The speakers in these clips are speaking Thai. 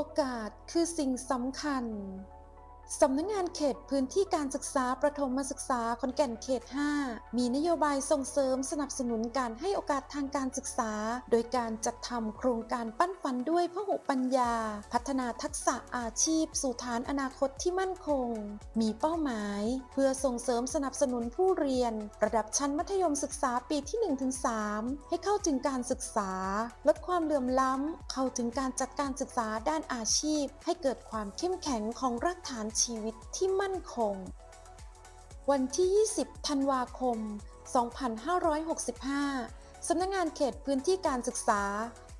โอกาสคือสิ่งสำคัญ สำนักงานเขตพื้นที่การศึกษาประถมศึกษาขอนแก่นเขต 5 มีนโยบายส่งเสริมสนับสนุนการให้โอกาสทางการศึกษา โดยการจัดทำโครงการปั้นฟันด้วยพหุปัญญา พัฒนาทักษะอาชีพ สู่ฐานอนาคตที่มั่นคง มีเป้าหมาย เพื่อส่งเสริมสนับสนุนผู้เรียน ระดับชั้นมัธยมศึกษาปีที่ 1-3 ให้เข้าถึงการศึกษา ลดความเหลื่อมล้ำเข้าถึงการจัดการศึกษาด้านอาชีพ ให้เกิดความเข้มแข็งของรากฐานชีวิตที่มั่นคง วันที่ 20 ธันวาคม 2565 สำนักงานเขตพื้นที่การศึกษา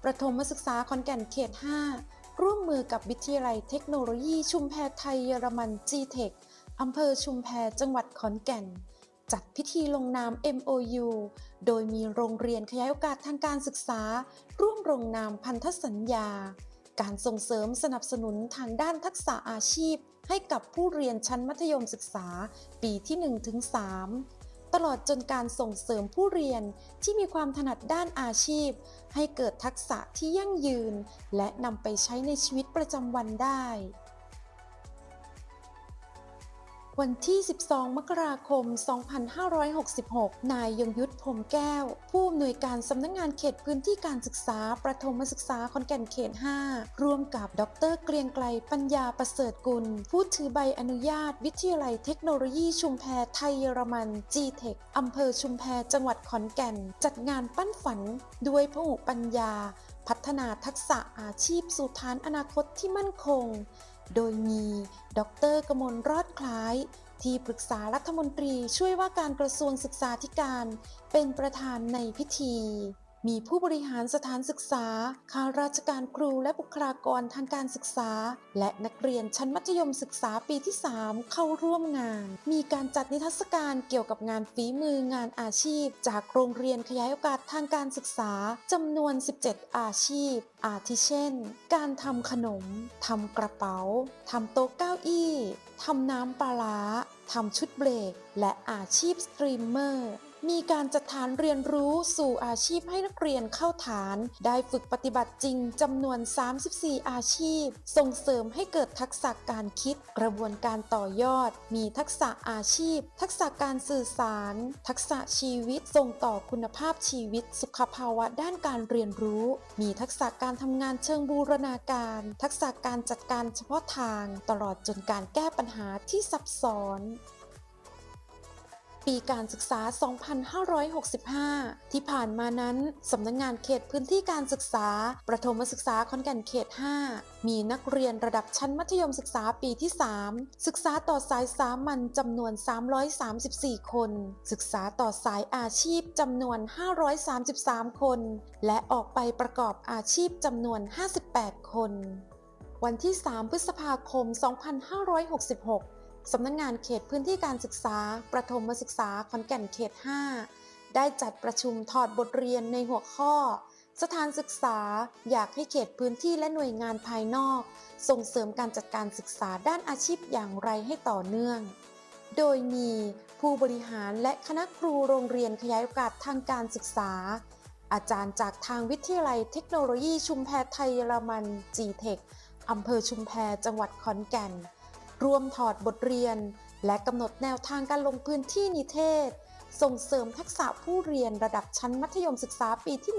ประถมศึกษาขอนแก่นเขต 5 ร่วมมือกับวิทยาลัยเทคโนโลยีชุมแพไทยเยอรมัน G-Tech อำเภอชุมแพจังหวัดขอนแก่น จัดพิธีลงนาม MOU โดยมีโรงเรียนขยายโอกาสทางการศึกษา ร่วมลงนามพันธสัญญา การส่งเสริมสนับสนุนทางด้านทักษะอาชีพ ให้กับผู้เรียนชั้นมัธยมศึกษาปีที่ 1-3 ตลอดจนการส่งเสริมผู้เรียนที่มีความถนัดด้านอาชีพ ให้เกิดทักษะที่ยั่งยืน และนำไปใช้ในชีวิตประจำวันได้ วันที่ 12 มกราคม 2566 นายยงยุทธพรมแก้ว ผู้อำนวยการสำนักงงานเขตพื้นที่การศึกษา ประถมศึกษาขอนแก่นเขต 5 ร่วมกับดรเกรียงไกลปัญญาประเสริฐกุล ผู้ถือใบอนุญาต วิทยาลัยเทคโนโลยีชุมแพไทยเยอรมัน G-Tech อำเภอชุมแพจังหวัดขอนแก่น จัดงานปั้นฝันด้วยพหุปัญญา พัฒนาทักษะอาชีพสู่ฐานอนาคตที่มั่นคง โดยมี ดรกมลรอดคล้าย ที่ปรึกษารัฐมนตรีช่วยว่าการกระทรวงศึกษาธิการ เป็นประธานในพิธี มีผู้บริหารสถานศึกษา ข้าราชการครูและบุคลากรทางการศึกษา และนักเรียนชั้นมัธยมศึกษาปีที่ 3 เข้าร่วมงาน มีการจัดนิทรรศการเกี่ยวกับงานฝีมืองานอาชีพ จากโรงเรียนขยายโอกาสทางการศึกษาจำนวน 17 อาชีพ อาทิเช่น การทำขนมทำกระเป๋าทำโต๊ะเก้าอี้ทำน้ำปลาร้าทำชุดเบรก และอาชีพสตรีมเมอร์ มีการจัดฐานเรียนรู้สู่อาชีพให้นักเรียนเข้าฐาน ได้ฝึกปฏิบัติจริงจำนวน 34 อาชีพ ส่งเสริมให้เกิดทักษะการคิด กระบวนการต่อยอด มีทักษะอาชีพ ทักษะการสื่อสาร ทักษะชีวิตส่งต่อคุณภาพชีวิต สุขภาวะด้านการเรียนรู้ มีทักษะการทำงานเชิงบูรณาการ ทักษะการจัดการเฉพาะทาง ตลอดจนการแก้ปัญหาที่ซับซ้อน ปีการศึกษา 2565 ที่ผ่านมานั้น สำนักงงานเขตพื้นที่การศึกษา ประถมศึกษาขอนแก่นเขต 5 มีนักเรียนระดับชั้นมัธยมศึกษาปีที่ 3 ศึกษาต่อสายสามัญจำนวน 334 คน ศึกษาต่อสายอาชีพจำนวน 533 คน และออกไปประกอบอาชีพจำนวน 58 คน วันที่ 3 พฤษภาคม 2566 สำนักงงานเขตพื้นที่การศึกษา ประถมศึกษาขอนแก่นเขต 5 ได้จัดประชุมถอดบทเรียนในหัวข้อ สถานศึกษาอยากให้เขตพื้นที่และหน่วยงานภายนอก ส่งเสริมการจัดการศึกษาด้านอาชีพอย่างไรให้ต่อเนื่อง โดยมีผู้บริหารและคณะครูโรงเรียนขยายโอกาสทางการศึกษา อาจารย์จากทางวิทยาลัยเทคโนโลยีชุมแพไทยเยอรมัน G-Tech อำเภอชุมแพจังหวัดขอนแก่น รวมถอดบทเรียน และกำหนดแนวทางการลงพื้นที่นิเทศ ส่งเสริมทักษะผู้เรียนระดับชั้นมัธยมศึกษาปีที่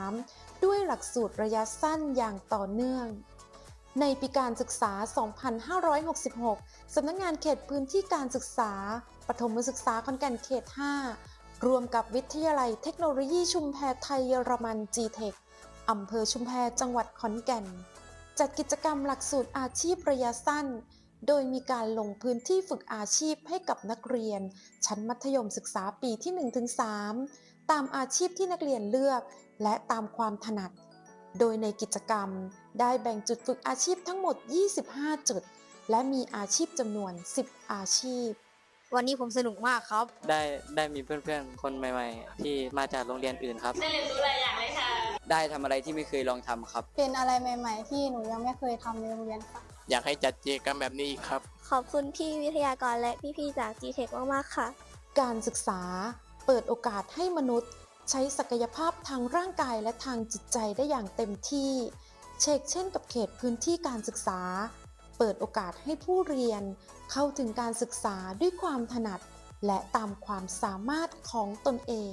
1-3 ด้วยหลักสูตรระยะสั้นอย่างต่อเนื่อง ในปีการศึกษา 2566 สำนักงงานเขตพื้นที่การศึกษา ปฐมศึกษาขอนแก่นเขต 5 รวมกับวิทยาลัยเทคโนโลยีชุมแพไทยเยอรมัน G-Tech อำเภอชุมแพจังหวัดขอนแก่น จัดกิจกรรมหลักสูตรอาชีพระยะสั้น โดยมีการลงพื้นที่ฝึกอาชีพให้กับนักเรียน ชั้นมัธยมศึกษาปีที่ 1-3 ตามอาชีพที่นักเรียนเลือก และตามความถนัด โดยในกิจกรรมได้แบ่งจุดฝึกอาชีพทั้งหมด 25 จุด และมีอาชีพจำนวน 10 อาชีพ วันนี้ผมสนุกมากครับ ได้ได้มีเพื่อนๆ คนใหม่ ๆ ที่มาจากโรงเรียนอื่นครับ ได้เรียนรู้หลายอย่างเลยค่ะ ได้ทำอะไรที่ไม่เคยลองทำครับ เป็นอะไรใหม่ ๆ ที่หนูยังไม่เคยทำในโรงเรียนค่ะ อยากให้จัดกิจกรรมแบบนี้อีกครับ ขอบคุณพี่วิทยากรและพี่ๆจาก G-Tech มากๆค่ะ การศึกษาเปิดโอกาสให้มนุษย์ ใช้ศักยภาพทางร่างกายและทางจิตใจได้อย่างเต็มที่ฝเชกเช่นกับเขตพื้นที่การศึกษา เปิดโอกาสให้ผู้เรียน เข้าถึงการศึกษาด้วยความถนัด และตามความสามารถของตนเอง